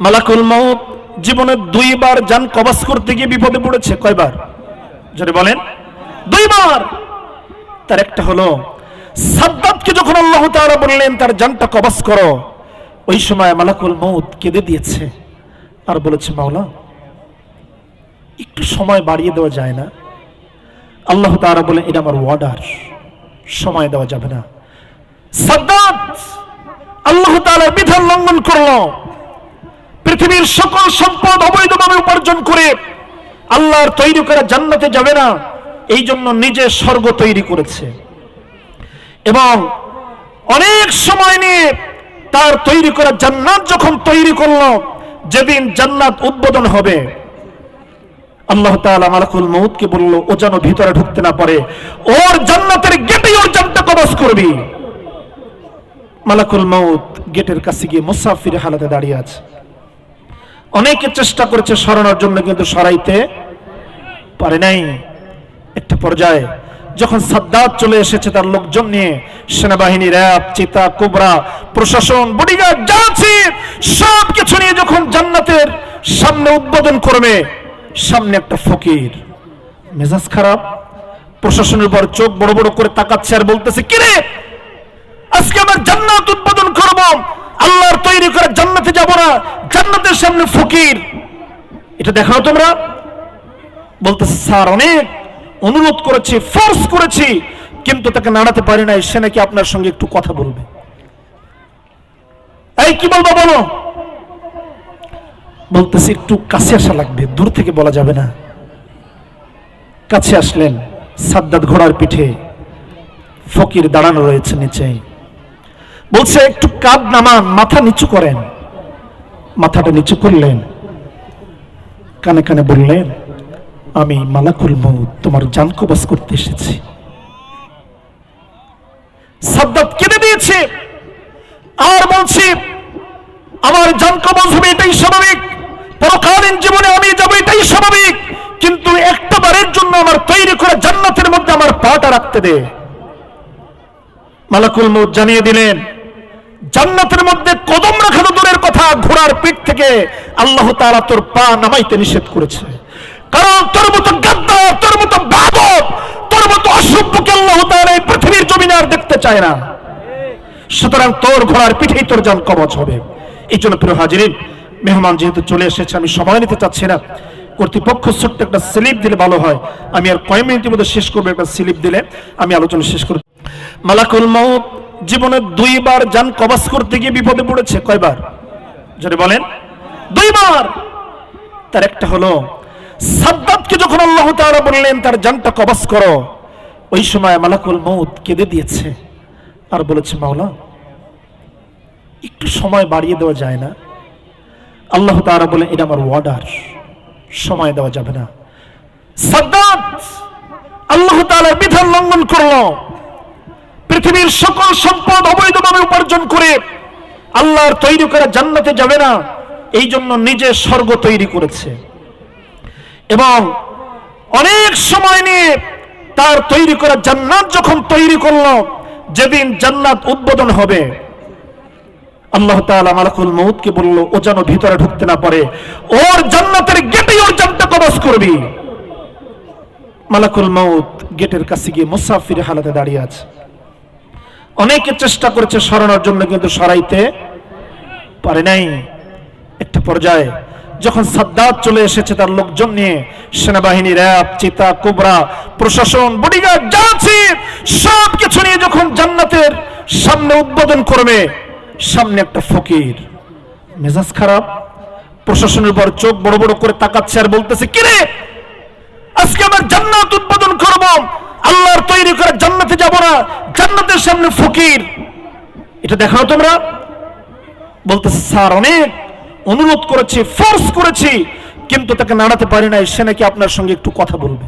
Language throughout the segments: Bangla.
মালাকুল মাউত জীবনে দুইবার যান কবাস করতে গিয়ে বিপদে পড়েছে। কয়বার? যদি বলেন। দুইবার! তার একটা হলো, সাদ্দাতকে যখন আল্লাহ তাআলা বললেন, তার জানটা কবাস করো। ওই সময় মালাকুল মৌত কেঁদে দিয়েছে আর বলেছে, মাওলা, একটু সময় বাড়িয়ে দেওয়া যায় না। আল্লাহ তাআলা বলে, এটা আমার ওয়ার্ডার সময় দেওয়া যাবে না। সাদ্দাত আল্লাহ তাআলার বিধান লঙ্ঘন করল। পৃথিবীর সকল সম্পদ অবৈধভাবে উপার্জন করে আল্লাহর তৈরি করা জান্নাতে যাবে না এই জন্য নিজে স্বর্গ তৈরি করেছে। এবং অনেক সময় নিয়ে তার তৈরি করা জান্নাত যখন তৈরি করল, যেদিন জান্নাত উদ্বোধন হবে, আল্লাহ তাআলা মালাকুল মউতকে বলল, ও যেন ভিতরে ঢুকতে না পারে, ওর জান্নাতের গেটেই ওর জানটা কবজ করবি। মালাকুল মউত গেটের কাছে গিয়ে মুসাফির হালাতে দাঁড়িয়ে আছে। অনেকে চেষ্টা করেছে সরানোর জন্য, কিন্তু সরাইতে পারে নাই। একটা পর্যায়ে যখন সাদ্দাত চলে এসেছে, তার লোকজন নিয়ে সেনাবাহিনী, র্যাব, চিতা, কোবরা, প্রশাসন বডিগার্ড যা সব কিছু নিয়ে যখন জান্নাতের সামনে উদ্বোধন করবে, সামনে একটা ফকির। মেজাজ খারাপ, প্রশাসনের উপর চোখ বড় বড় করে তাকাচ্ছে আর বলতেছে, কিরে, আজকে আমার জান্নাত উদ্বোধন করব আল্লাহর তৈরি করা জান্নাতে যাব না জান্নাতের সামনে ফকির। এটা দেখাও তোমরা। বলতেছে, স্যার, অনেক অনুরোধ করেছি ফোর্স করেছি, কিন্তু তাকে নাড়াতে পারি নাই। সে নাকি আপনার সঙ্গে একটু কথা বলবে। এই কি বলব বলো? বলতেছি, একটু কাছে আসা লাগবে, দূর থেকে বলা যাবে না। কাছে আসলেন সাদ্দাত ঘোড়ার পিঠে। ফকির দাঁড়ানো রয়েছে নিচে। বলছে, একটু কাঁধ নামান, মাথা নিচু করেন। মাথাটা নিচু করলেন, কানে কানে বললেন, আমি মালাকুল মৌত তোমার জান কবাস করতে এসেছি। সাদ্দাত কেঁদে দিয়েছে। আর বলছি, আমার জান হবে, এটাই স্বাভাবিক। পরকালীন জীবনে আমি যাব, এটাই স্বাভাবিক। কিন্তু একটা বারের জন্য আমার তৈরি করা জান্নাতের মধ্যে আমার পাটা রাখতে দে। মালাকুল মৌত জানিয়ে দিলেন, জান্নাতের মধ্যে কদম রাখা তো দূরের কথা ঘোড়ার পিঠ থেকে আল্লাহ তাআলা তোর পা নামাইতে নিষেধ করেছে। কারণ তোর মতো গাদ্দার, তোর মতো বাদক তোর মতো অসভ্যকে আল্লাহ তাআলা এই পৃথিবীর জমিনে আর দেখতে চায় না। সুতরাং তোর ঘোড়ার পিঠেই তোর জান কবচ হবে। এই জন্য প্রিয় হাজিরিন, মেহমান যেহেতু চলে এসেছে, আমি সময় নিতে চাচ্ছি না। কর্তৃপক্ষ ছোট্ট একটা স্লিপ দিলে ভালো হয়। আমি আর কয় মিনিটের মধ্যে শেষ করব একটা স্লিপ দিলে। আমি আলোচনা শেষ করব। মালাকুল মাউত, জীবনে দুইবার যান কবাস করতে গিয়ে বিপদে পড়েছে। কয়বার? যদি বলেন, দুইবার। তার একটা হলো, সাদ্দাতকে যখন আল্লাহ তাআলা বললেন, তার জানটা কবাস করো, ওই সময় মালাকুল মৌত কেঁদে দিয়েছে। আর বলেছে, মাওলা, একটু সময় বাড়িয়ে দেওয়া যায় না। আল্লাহ তাআলা বলে, এটা আমার ওয়ার্ডার সময় দেওয়া যাবে না। সাদ্দাত আল্লাহ তাআলার বিধান লঙ্ঘন করল। পৃথিবীর সকল সম্পদ অবৈধভাবে উপার্জন করে আল্লাহর তৈরি করা জান্নাতে যাবে না, এই জন্য নিজে স্বর্গ তৈরি করেছে। এবং অনেক সময় নিয়ে তার তৈরি করা জান্নাত যখন তৈরি করল, যেদিন জান্নাত উদ্বোধন হবে, আল্লাহ তাআলা মালাকুল মউতকে বলল, ও যেন ভিতরে ঢুকতে না পারে, ওর জান্নাতের গেটেই ওর জানটা কবজ করবি। মালাকুল মউত গেটের কাছে গিয়ে মুসাফির হালাতে দাঁড়িয়ে আছে। অনেকে চেষ্টা করেছে সরানোর জন্য, কিন্তু সরাইতে পারে নাই। একটা পর্যায়ে যখন সাদ্দাত চলে এসেছে, তার লোকজন নিয়ে সেনাবাহিনী, র্যাব, চিতা, কোবরা, প্রশাসন বডিগার্ড যা আছে সব কিছু নিয়ে যখন জান্নাতের সামনে উদ্বোধন করবে, সামনে একটা ফকির। মেজাজ খারাপ, প্রশাসনের উপর চোখ বড় বড় করে তাকাচ্ছে আর বলতেছে, কিরে, আজকে আমার জান্নাত উদ্বোধন করব আল্লাহর তৈরি করা জান্নাতে যাব না জান্নাতের সামনে ফকির। এটা দেখাও তোমরা। বলতেছে, স্যার, অনেক অনুরোধ করেছি ফোর্স করেছি, কিন্তু তাকে নাড়াতে পারি নাই। সে নাকি আপনার সঙ্গে একটু কথা বলবে।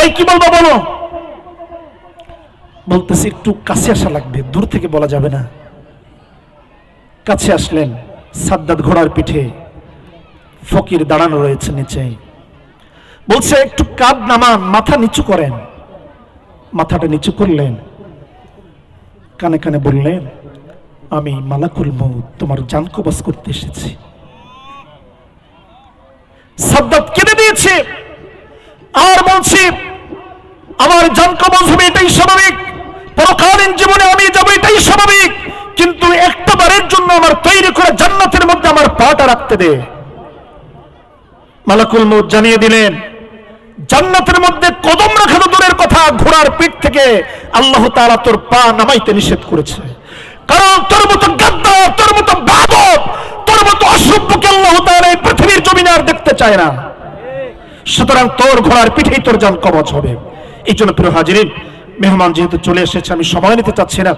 এই, কি বলব বলো? বলতেছি, একটু কাছে আসা লাগবে, দূর থেকে বলা যাবে না। কাছে আসলেন, সাদ্দাত ঘোড়ার পিঠে ফকির দাঁড়ানো রয়েছে নিচে। বলছে, একটু কাঁধ নামান, মাথা নিচু করেন। মাথাটা নিচু করলেন। কানে কানে বললেন, আমি মালাকুল মৌত তোমার জান কবজ করতে এসেছি। সাদ্দাত কেঁদে দিয়েছে। আর বলছি, আমার জান হবে, এটাই স্বাভাবিক। পরকালীন জীবনে আমি যাব, এটাই স্বাভাবিক। কিন্তু একটা বারের জন্য আমার তৈরি করে জান্নাতের মধ্যে আমার পাটা রাখতে দে। মালাকুল মৌত জানিয়ে দিলেন জান্নাতের মধ্যে কদম রাখা দূরের কথা, ঘোড়ার পিঠ থেকে আল্লাহ তাআলা তোর পা নামাইতে নিষেধ করেছে। কারণ তোর মতো গাদ্দার, তোর মতো বাদক তোর মতো অসভ্যকে আল্লাহ তাআলা এই পৃথিবীর জমিনে আর দেখতে চায় না। সুতরাং তোর ঘোড়ার পিঠেই তোর যান কবচ হবে। এই জন্য প্রিয় হাজিরিন, মেহমান যেহেতু চলে এসেছে, আমি সময় নিতে চাচ্ছি না।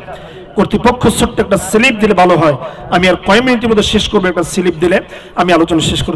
কর্তৃপক্ষ ছোট্ট একটা স্লিপ দিলে ভালো হয়। আমি আর কয় মিনিটের মধ্যে শেষ করব, একটা স্লিপ দিলে আমি আলোচনা শেষ করব।